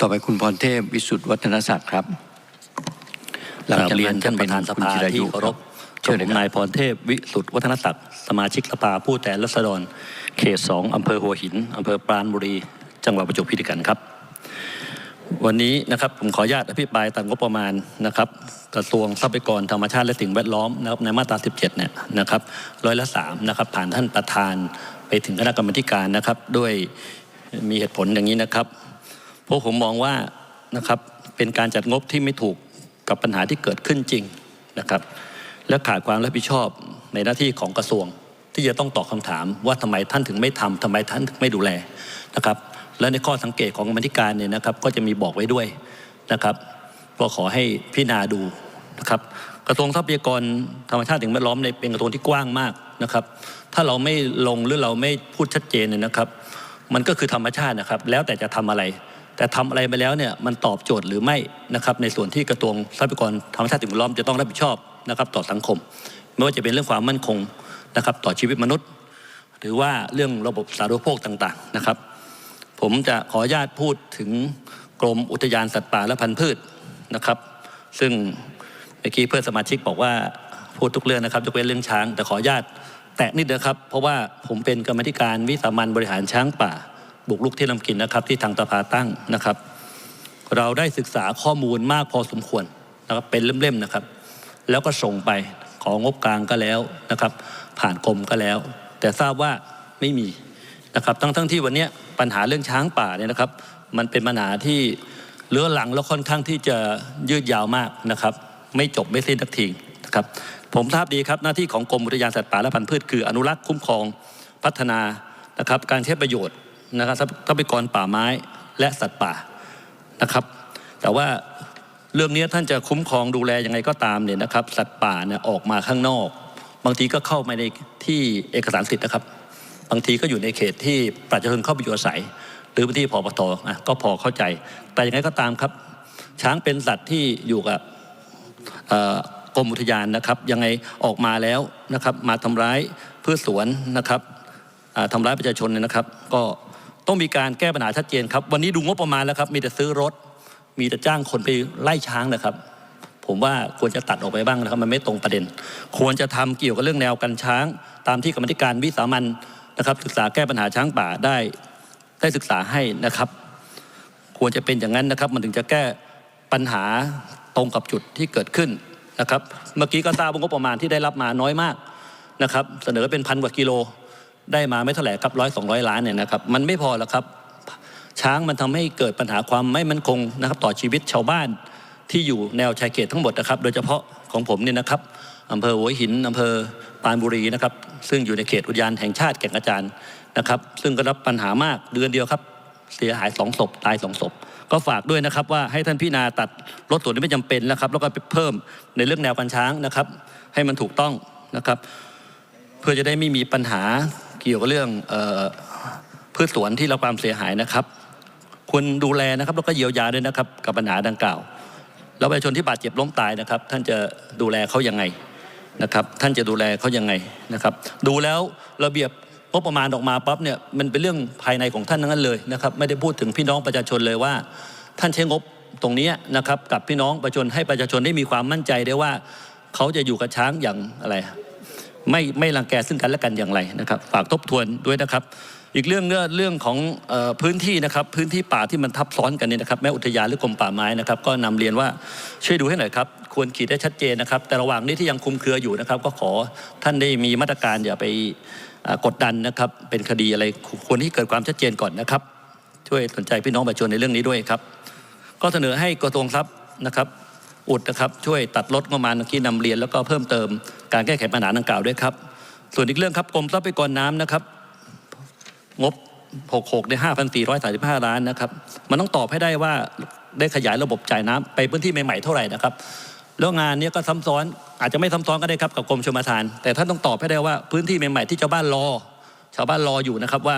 ต่อไปคุณพรเทพวิสุทธิ์วัฒนศักดิ์ครับหลังกราบจากเรียนั้นนท่าจะนปเป็นระธานสคุณภาจิรายุที่เคารพเชิญผเลยมครับนายพรเทพวิสุทธิ์วัฒนศักดิ์สมาชิกสภาผู้แทนราษฎรเขตสองอำเภอหัวหินอำเภอปราณบุรี จังหวัดประจวบคีรีขันธ์ครับ วันนี้นะครับผมขออนุญาตอภิปรายตามงบประมาณนะครับ กระทรวงทรัพยากรธรรมชาติและสิ่งแวดล้อมนะครับในมาตรา 17 เนี่ยนะครับร้อยละ3นะครับผ่านท่านประธานไปถึงคณะกรรมาธิการนะครับ ด้วยมีเหตุผลอย่างนี้นะครับ เพราะผมมองว่านะครับเป็นการจัดงบที่ไม่ถูกกับปัญหาที่เกิดขึ้นจริงนะครับ และขาดความรับผิดชอบในหน้าที่ของกระทรวง ที่จะต้องตอบคำถามว่าทำไมท่านถึงไม่ทำทำไมท่านถึงไม่ดูแลนะครับ และในข้อสังเกตของกรรมธิการเนี่ยนะครับ ก็จะมีบอกไว้ด้วยนะครับก็ขอให้พิจารณาดูนะครับ กระทรวงทรัพยากรธรรมชาติสิ่งแวดล้อมในเป็นกระทรวงที่กว้างมากนะครับ ถ้าเราไม่ลงหรือเราไม่พูดชัดเจนเนี่ยนะครับ มันก็คือธรรมชาตินะครับ แล้วแต่จะทำอะไร แต่ทำอะไรไปแล้วเนี่ยมันตอบโจทย์หรือไม่นะครับในส่วนที่กระทรวงทรัพยากรธรรมชาติสิ่งแวดล้อมจะต้องรับผิดชอบนะครับต่อสังคม ไม่ว่าจะเป็นเรื่องความมั่นคงนะครับต่อชีวิตมนุษย์ หรือว่าเรื่องระบบสาธารณูปโภคต่างๆนะครับ ผมจะขออนุญาตพูดถึงกรมอุทยานสัตว์ป่าและพันธุ์พืชนะครับ ซึ่งเมื่อกี้เพื่อนสมาชิกบอกว่าพูดทุกเรื่องนะครับยกเว้นเรื่องช้าง แต่ขออนุญาตแตะนิดนะครับ เพราะว่าผมเป็นกรรมธิการวิสามันบริหารช้างป่า บุกลุกที่ลำกินนะครับ ที่ทางตะพาตั้งนะครับ เราได้ศึกษาข้อมูลมากพอสมควรนะครับเป็นเล่มๆนะครับ แล้วก็ส่งไปของงบกลางก็แล้วนะครับ ผ่านกรมก็แล้ว แต่ทราบว่าไม่มีนะครับทั้งทั้งที่วันนี้ปัญหาเรื่องช้างป่าเนี่ยนะครับ มันเป็นปัญหาที่เลื้อหลังแล้วค่อนข้างที่จะยืดยาวมากนะครับ ไม่จบไม่สิ้นสักทีนะครับผมทราบดีครับหน้าที่ของกรมอุทยานสัตว์ป่าและพันธุ์พืชคืออนุรักษ์คุ้มครองพัฒนานะครับ การใช้ประโยชน์ นะครับทรัพยากรป่าไม้และสัตว์ป่านะครับ แต่ว่าเรื่องนี้ท่านจะคุ้มครองดูแลยังไงก็ตามเนี่ยนะครับ สัตว์ป่าเนี่ยออกมาข้างนอก บางทีก็เข้ามาในที่เอกสารสิทธิ์นะครับ บางทีก็อยู่ในเขตที่ประชาชนเข้าไปอยู่อาศัย หรือพื้นที่พอปทอะก็พอเข้าใจ แต่ยังไงก็ตามครับ ช้างเป็นสัตว์ที่อยู่กับกรมอุทยานนะครับ ยังไงออกมาแล้วนะครับ มาทำร้ายพืชสวนนะครับอ่าทำร้ายประชาชนเนี่ยนะครับ ก็ ต้องมีการแก้ปัญหาชัดเจนครับ วันนี้ดูงบประมาณแล้วครับ มีแต่ซื้อรถ มีแต่จ้างคนไปไล่ช้างนะครับ ผมว่าควรจะตัดออกไปบ้างนะครับ มันไม่ตรงประเด็น ควรจะทำเกี่ยวกับเรื่องแนวกันช้าง ตามที่กรรมธิการวิสามันนะครับ ศึกษาแก้ปัญหาช้างป่าได้ ได้ศึกษาให้นะครับ ควรจะเป็นอย่างนั้นนะครับ มันถึงจะแก้ปัญหาตรงกับจุดที่เกิดขึ้นนะครับ เมื่อกี้ก็ทราบว่างบประมาณที่ได้รับมาน้อยมากนะครับ เสนอเป็นพันกว่ากิโล ได้มาไม่เท่าไหร่ครับร้อยสองร้อยล้านเนี่ยนะครับมันไม่พอหรอกครับช้างมันทำให้เกิดปัญหาความไม่มั่นคงนะครับ ต่อชีวิตชาวบ้านที่อยู่แนวชายเขตทั้งหมดนะครับ โดยเฉพาะของผมเนี่ยนะครับอำเภอหัวหินอำเภอปานบุรีนะครับ ซึ่งอยู่ในเขตอุทยานแห่งชาติแก่งกระจานนะครับ ซึ่งก็รับปัญหามากเดือนเดียวครับ เสียหายสองศพตายสองศพก็ฝากด้วยนะครับว่าให้ท่านพี่นาตัดรถส่วนที่ไม่จำเป็นนะครับ แล้วก็ไปเพิ่มในเรื่องแนวกันช้างนะครับ ให้มันถูกต้องนะครับ เพื่อจะได้ไม่มีปัญหา เกี่ยวกับเรื่องออพืชสวนที่รับความเสียหายนะครับควรดูแลนะครับแล้วก็เยียวยาด้วยนะครับ กับปัญหาดังกล่าวแล้วประชาชนที่บาดเจ็บล้มตายนะครับ ท่านจะดูแลเขายังไงนะครับ ท่านจะดูแลเขายังไงนะครับ ดูแล้วระเบียบงบประมาณออกมาปั๊บเนี่ยมันเป็นเรื่องภายในของท่านทั้งนั้นเลยนะครับ ไม่ได้พูดถึงพี่น้องประชาชนเลยว่า ท่านใช้งบตรงนี้นะครับ กับพี่น้องประชาชนให้ประชาชนได้มีความมั่นใจได้ว่า เขาจะอยู่กับช้างอย่างอะไร ไม่ไม่รังแกซึ่งกันและกันอย่างไรนะครับ ฝากทบทวนด้วยนะครับ อีกเรื่องเรื่องของออพื้นที่นะครับ พื้นที่ป่าที่มันทับซ้อนกันเนี่ยนะครับแม้อุทยานหรือกรมป่าไม้นะครับ ก็นำเรียนว่าช่วยดูให้หน่อยครับ ควรขีดได้ชัดเจนนะครับ แต่ระหว่างนี้ที่ยังคุมเครืออยู่นะครับ ก็ขอท่านได้มีมาตรการอย่าไปกดดันนะครับ เป็นคดีอะไรควรที่เกิดความชัดเจนก่อนนะครับ ช่วยสนใจพี่น้องประชาชนในเรื่องนี้ด้วยครับ ก็เสนอให้กระทรวงทรัพย์นะครับ อุดนะครับช่วยตัดลดงบประมาณที่นำเรียน แล้วก็เพิ่มเติมการแก้ไขปัญหาดังกล่าวด้วยครับ ส่วนอีกเรื่องครับกรมทรัพยากรน้ำนะครับ งบ 66ใน5,435 ล้านนะครับ มันต้องตอบให้ได้ว่าได้ขยายระบบจ่ายน้ำไปพื้นที่ใหม่ๆเท่าไหร่นะครับแล้วงานนี้ก็ซ้ำซ้อนอาจจะไม่ซ้ำซ้อนก็ได้ครับกับกรมชลประทาน แต่ท่านต้องตอบให้ได้ว่าพื้นที่ใหม่ๆที่ชาวบ้านรอ ชาวบ้านรออยู่นะครับว่า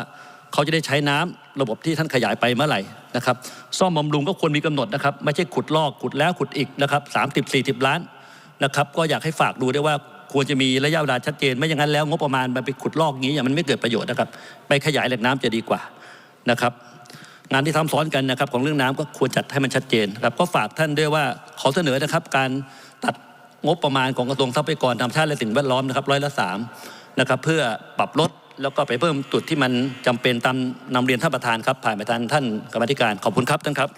เขาจะได้ใช้น้ำระบบที่ท่านขยายไปเมื่อไหร่นะครับซ่อมบำรุงก็ควรมีกำหนดนะครับ ไม่ใช่ขุดลอกขุดแล้วขุดอีกนะครับ30 40ล้านนะครับก็อยากให้ฝากดูด้วยว่าควรจะมีระยะเวลาชัดเจน ไม่อย่างนั้นแล้วงบประมาณมันไปขุดลอกอย่างนี้อย่างมันไม่เกิดประโยชน์นะครับ ไปขยายแหล่งน้ำจะดีกว่านะครับ งานที่ทำซ้อนกันนะครับของเรื่องน้ำก็ควรจัดให้มันชัดเจนครับก็ฝากท่านด้วยว่าขอเสนอนะครับ การตัดงบประมาณของกระทรวงทรัพยากรธรรมชาติและสิ่งแวดล้อมนะครับร้อยละสามนะครับเพื่อปรับลด แล้วก็ไปเพิ่มจุดที่มันจำเป็นตามนำเรียนท่านประธานครับผ่านไปทางท่านกรรมธิการขอบคุณครับท่านครับ